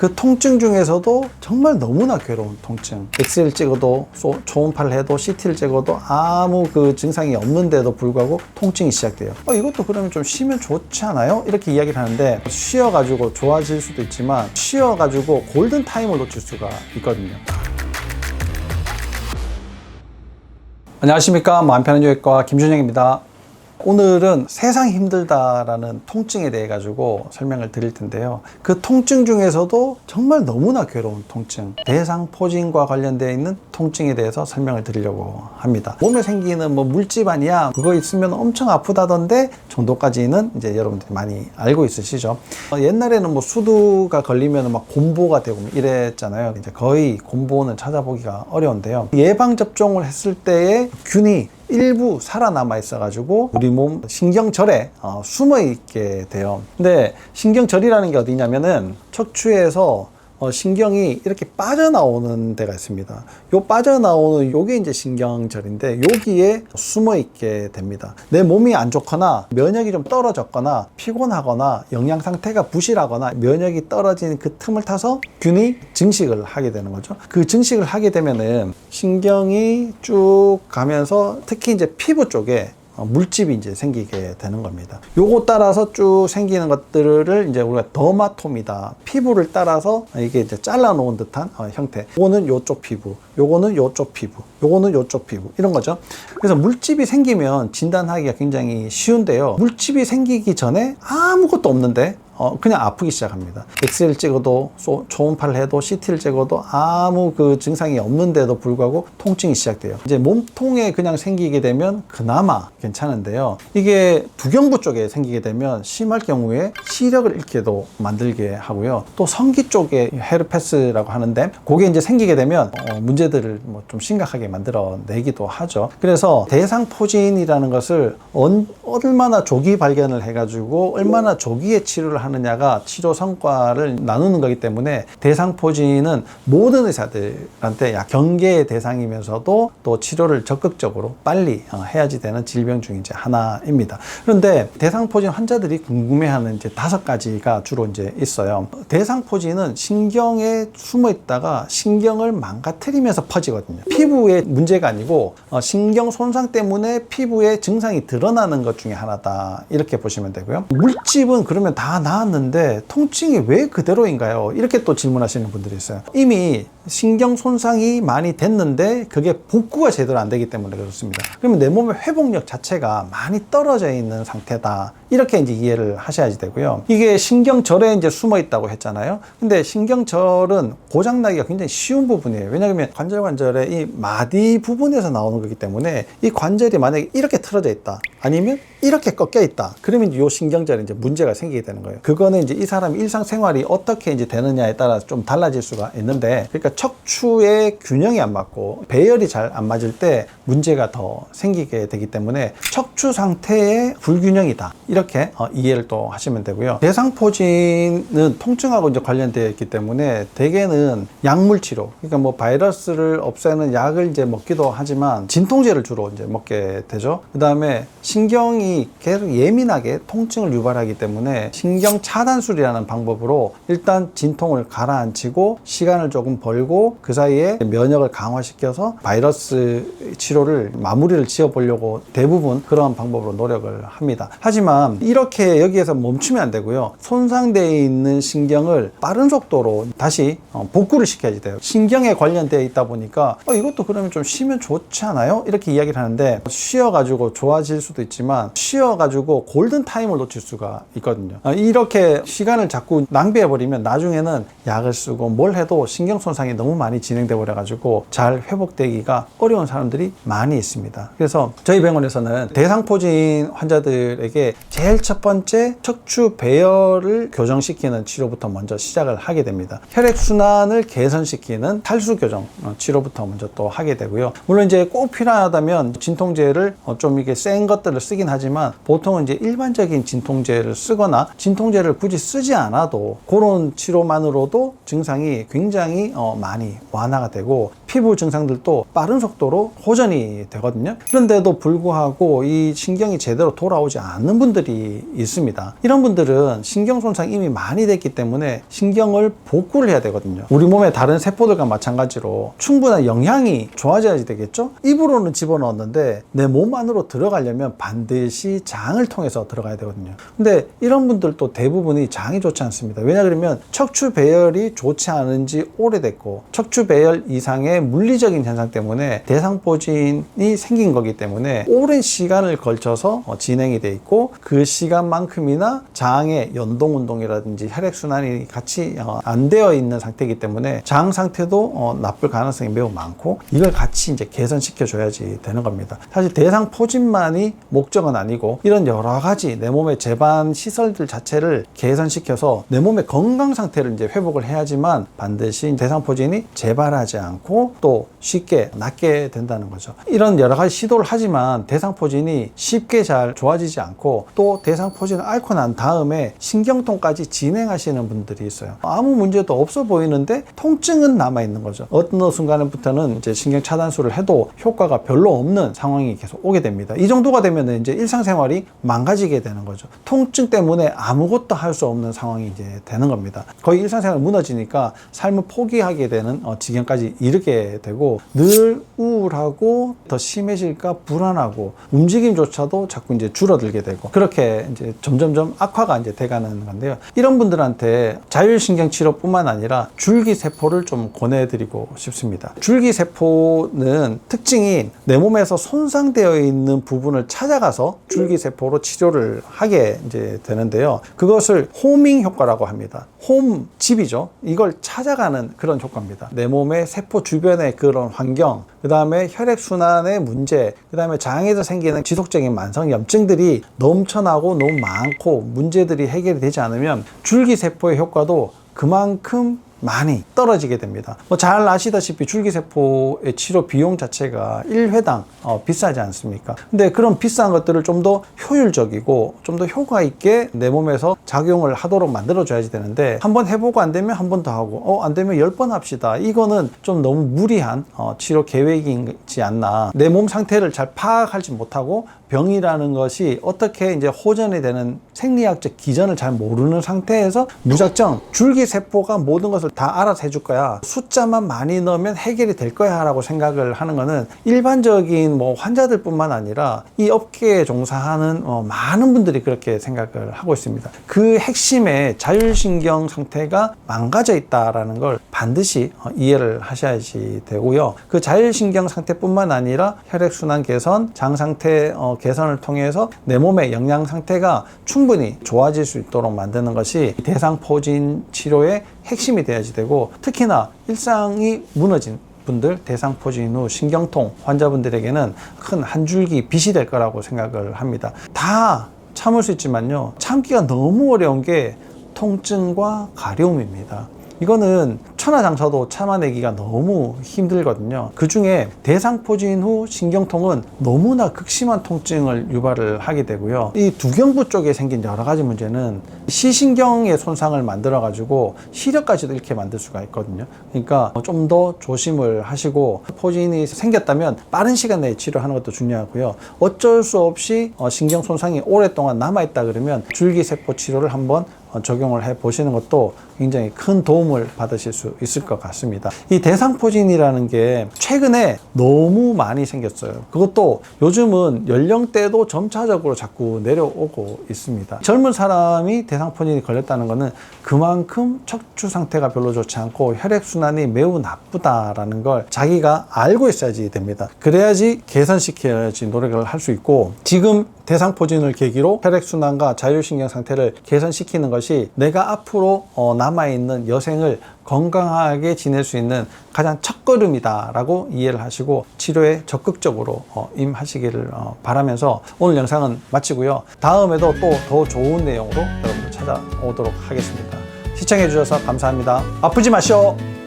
그 통증 중에서도 정말 너무나 괴로운 통증. 엑스를 찍어도 소- 초음파를 해도 CT를 찍어도 아무 그 증상이 없는데도 불구하고 통증이 시작돼요. 어, 이것도 그러면 좀 쉬면 좋지 않아요? 이렇게 이야기를 하는데 쉬어가지고 좋아질 수도 있지만 쉬어가지고 골든 타임을 놓칠 수가 있거든요. 안녕하십니까 마음 편한 요외과 김준영입니다. 오늘은 세상 힘들다라는 통증에 대해 가지고 설명을 드릴 텐데요. 그 통증 중에서도 정말 너무나 괴로운 통증, 대상포진과 관련되어 있는 통증에 대해서 설명을 드리려고 합니다. 몸에 생기는 뭐 물집안이야 그거 있으면 엄청 아프다던데 정도까지는 이제 여러분들이 많이 알고 있으시죠. 어, 옛날에는 뭐 수두가 걸리면 막 곰보가 되고 이랬잖아요. 이제 거의 곰보는 찾아보기가 어려운데요. 예방 접종을 했을 때의 균이 일부 살아남아 있어가지고 우리 몸 신경절에 어, 숨어 있게 돼요. 근데 신경절이라는 게 어디냐면은 척추에서 어, 신경이 이렇게 빠져나오는 데가 있습니다. 요 빠져나오는 요게 이제 신경절인데 여기에 숨어 있게 됩니다. 내 몸이 안 좋거나 면역이 좀 떨어졌거나 피곤하거나 영양 상태가 부실하거나 면역이 떨어진 그 틈을 타서 균이 증식을 하게 되는 거죠. 그 증식을 하게 되면은 신경이 쭉 가면서 특히 이제 피부 쪽에 어, 물집이 이제 생기게 되는 겁니다. 요거 따라서 쭉 생기는 것들을 이제 우리가 더마톰이다. 피부를 따라서 이게 이제 잘라 놓은 듯한 어, 형태. 요거는 요쪽 피부, 요거는 요쪽 피부, 요거는 요쪽 피부 이런 거죠. 그래서 물집이 생기면 진단하기가 굉장히 쉬운데요. 물집이 생기기 전에 아무것도 없는데 어, 그냥 아프기 시작합니다. 엑스를 찍어도 소- 초음파를 해도 CT를 찍어도 아무 그 증상이 없는데도 불구하고 통증이 시작돼요. 이제 몸통에 그냥 생기게 되면 그나마 괜찮은데요. 이게 부경부 쪽에 생기게 되면 심할 경우에 시력을 잃게도 만들게 하고요. 또 성기 쪽에 헤르페스라고 하는데 그게 이제 생기게 되면 어, 문제들을 뭐 좀 심각하게 만들어 내기도 하죠. 그래서 대상포진이라는 것을 언- 얼마나 조기 발견을 해가지고 얼마나 조기에 치료를 하 느냐가 치료 성과를 나누는 거기 때문에 대상포진은 모든 의사들한테 약 경계의 대상이면서도 또 치료를 적극적으로 빨리 어, 해야지 되는 질병 중 이제 하나입니다. 그런데 대상포진 환자들이 궁금해하는 이제 다섯 가지가 주로 이제 있어요. 대상포진은 신경에 숨어 있다가 신경을 망가뜨리면서 퍼지거든요. 피부에 문제가 아니고 어, 신경 손상 때문에 피부에 증상이 드러나는 것 중에 하나다. 이렇게 보시면 되고요. 물집은 그러면 다 나 았는데 통증이 왜 그대로인가요? 이렇게 또 질문하시는 분들이 있어요. 이미 신경 손상이 많이 됐는데 그게 복구가 제대로 안 되기 때문에 그렇습니다. 그러면 내 몸의 회복력 자체가 많이 떨어져 있는 상태다. 이렇게 이제 이해를 하셔야지 되고요. 이게 신경절에 이제 숨어 있다고 했잖아요. 근데 신경절은 고장나기가 굉장히 쉬운 부분이에요. 왜냐하면 관절 관절의 이 마디 부분에서 나오는 거기 때문에 이 관절이 만약에 이렇게 틀어져 있다. 아니면 이렇게 꺾여 있다. 그러면 이 신경절에 이제 문제가 생기게 되는 거예요. 그거는 이제 이 사람 일상생활이 어떻게 이제 되느냐에 따라 좀 달라질 수가 있는데 그러니까 척추의 균형이 안 맞고 배열이 잘 안 맞을 때 문제가 더 생기게 되기 때문에 척추 상태의 불균형이다. 이렇게 어, 이해를 또 하시면 되고요. 대상포진은 통증하고 이제 관련되어 있기 때문에 대개는 약물 치료, 그러니까 뭐 바이러스를 없애는 약을 이제 먹기도 하지만 진통제를 주로 이제 먹게 되죠. 그 다음에 신경이 계속 예민하게 통증을 유발하기 때문에 신경 차단술이라는 방법으로 일단 진통을 가라앉히고 시간을 조금 벌고 그 사이에 면역을 강화시켜서 바이러스 치료를 마무리를 지어 보려고 대부분 그런 방법으로 노력을 합니다. 하지만 이렇게 여기에서 멈추면 안 되고요. 손상되어 있는 신경을 빠른 속도로 다시 어, 복구를 시켜야지 돼요. 신경에 관련되어 있다 보니까 어, 이것도 그러면 좀 쉬면 좋지 않아요? 이렇게 이야기를 하는데 쉬어가지고 좋아질 수도 있지만 쉬어가지고 골든 타임을 놓칠 수가 있거든요. 어, 이렇게 시간을 자꾸 낭비해 버리면 나중에는 약을 쓰고 뭘 해도 신경 손 상이 너무 많이 진행돼 버려 가지고 잘 회복되기가 어려운 사람들이 많이 있습니다. 그래서 저희 병원에서는 대상포진 환자들에게 제일 첫 번째 척추 배열을 교정시키는 치료부터 먼저 시작을 하게 됩니다. 혈액 순환을 개선시키는 탈수 교정 어, 치료부터 먼저 또 하게 되고요. 물론 이제 꼭 필요하다면 진통제를 어, 좀 이게 센 것들을 쓰긴 하지만 보통은 이제 일반적인 진통제를 쓰거나 진통제를 굳이 쓰지 않아도 그런 치료만으로도 증상이 굉장히 어, 많이 완화가 되고 피부 증상들도 빠른 속도로 호전이 되거든요. 그런데도 불구하고 이 신경이 제대로 돌아오지 않는 분들이 있습니다. 이런 분들은 신경 손상 이미 많이 됐기 때문에 신경을 복구를 해야 되거든요. 우리 몸의 다른 세포들과 마찬가지로 충분한 영양이 좋아져야지 되겠죠? 입으로는 집어넣었는데 내 몸 안으로 들어가려면 반드시 장을 통해서 들어가야 되거든요. 근데 이런 분들도 대부분이 장이 좋지 않습니다. 왜냐 그러면 척추 배열이 좋지 않은지 오래됐고 척추 배열 이상의 물리적인 현상 때문에 대상포진이 생긴 거기 때문에 오랜 시간을 걸쳐서 어, 진행이 돼 있고 그 시간만큼이나 장의 연동 운동이라든지 혈액 순환이 같이 어, 안 되어 있는 상태이기 때문에 장 상태도 어, 나쁠 가능성이 매우 많고 이걸 같이 이제 개선시켜 줘야지 되는 겁니다. 사실 대상포진만이 목적은 아니고 이런 여러 가지 내 몸의 제반 시설들 자체를 개선시켜서 내 몸의 건강 상태를 이제 회복을 해야지만 반드시 대상포진 이 재발하지 않고 또 쉽게 낫게 된다는 거죠. 이런 여러 가지 시도를 하지만 대상포진이 쉽게 잘 좋아지지 않고 또 대상포진을 앓고 난 다음에 신경통까지 진행하시는 분들이 있어요. 아무 문제도 없어 보이는데 통증은 남아 있는 거죠. 어느 순간부터는 이제 신경 차단술을 해도 효과가 별로 없는 상황이 계속 오게 됩니다. 이 정도가 되면 이제 일상생활이 망가지게 되는 거죠. 통증 때문에 아무것도 할 수 없는 상황이 이제 되는 겁니다. 거의 일상생활 무너지니까 삶을 포기하게 되는 어, 지경까지 이르게 되고 늘 우울하고 더 심해질까 불안하고 움직임조차도 자꾸 이제 줄어들게 되고 그렇게 이제 점점점 악화가 이제 돼가는 건데요. 이런 분들한테 자율신경 치료뿐만 아니라 줄기세포를 좀 권해드리고 싶습니다. 줄기세포는 특징이 내 몸에서 손상되어 있는 부분을 찾아가서 줄기세포로 치료를 하게 이제 되는데요. 그것을 호밍 효과라고 합니다. 홈 집이죠. 이걸 찾아가는 그런 효과 입니다. 내 몸의 세포 주변의 그런 환경, 그 다음에 혈액순환의 문제, 그 다음에 장에서 생기는 지속적인 만성 염증들이 넘쳐나고 너무 많고 문제들이 해결이 되지 않으면 줄기세포의 효과도 그만큼 많이 떨어지게 됩니다. 뭐 잘 아시다시피 줄기세포의 치료 비용 자체가 1회당 어, 비싸지 않습니까? 근데 그런 비싼 것들을 좀 더 효율적이고 좀 더 효과 있게 내 몸에서 작용을 하도록 만들어 줘야지 되는데 한 번 해보고 안 되면 한 번 더 하고 어, 안 되면 열 번 합시다. 이거는 좀 너무 무리한 어, 치료 계획이지 않나. 내 몸 상태를 잘 파악하지 못하고 병이라는 것이 어떻게 이제 호전이 되는 생리학적 기전을 잘 모르는 상태에서 무작정 줄기세포가 모든 것을 다 알아서 해줄 거야. 숫자만 많이 넣으면 해결이 될 거야. 라고 생각을 하는 거는 일반적인 뭐 환자들 뿐만 아니라 이 업계에 종사하는 어, 많은 분들이 그렇게 생각을 하고 있습니다. 그 핵심에 자율신경 상태가 망가져 있다라는 걸 반드시 어, 이해를 하셔야지 되고요. 그 자율신경 상태뿐만 아니라 혈액순환 개선, 장 상태 어, 개선을 통해서 내 몸의 영양 상태가 충분히 좋아질 수 있도록 만드는 것이 대상포진 치료의 핵심이 되어야지 되고 특히나 일상이 무너진 분들 대상포진 후 신경통 환자분들에게는 큰 한 줄기 빛이 될 거라고 생각을 합니다. 다 참을 수 있지만요. 참기가 너무 어려운 게 통증과 가려움입니다. 이거는 천하장사도 참아내기가 너무 힘들거든요. 그 중에 대상포진 후 신경통은 너무나 극심한 통증을 유발을 하게 되고요. 이 두경부 쪽에 생긴 여러 가지 문제는 시신경의 손상을 만들어 가지고 시력까지도 이렇게 만들 수가 있거든요. 그러니까 좀 더 조심을 하시고 포진이 생겼다면 빠른 시간 내에 치료하는 것도 중요하고요. 어쩔 수 없이 어, 신경 손상이 오랫동안 남아 있다 그러면 줄기세포 치료를 한번 어, 적용을 해 보시는 것도 굉장히 큰 도움을 받으실 수 있을 것 같습니다. 이 대상포진이라는 게 최근에 너무 많이 생겼어요. 그것도 요즘은 연령대도 점차적으로 자꾸 내려오고 있습니다. 젊은 사람이 대상포진이 걸렸다는 것은 그만큼 척추 상태가 별로 좋지 않고 혈액순환이 매우 나쁘다라는 걸 자기가 알고 있어야지 됩니다. 그래야지 개선시켜야지 노력을 할 수 있고 지금 대상포진을 계기로 혈액순환과 자율신경 상태를 개선시키는 것이 내가 앞으로 어, 남아있는 여생을 건강하게 지낼 수 있는 가장 첫걸음이다라고 이해를 하시고 치료에 적극적으로 어, 임하시기를 어, 바라면서 오늘 영상은 마치고요. 다음에도 또 더 좋은 내용으로 여러분들 찾아오도록 하겠습니다. 시청해 주셔서 감사합니다. 아프지 마시오.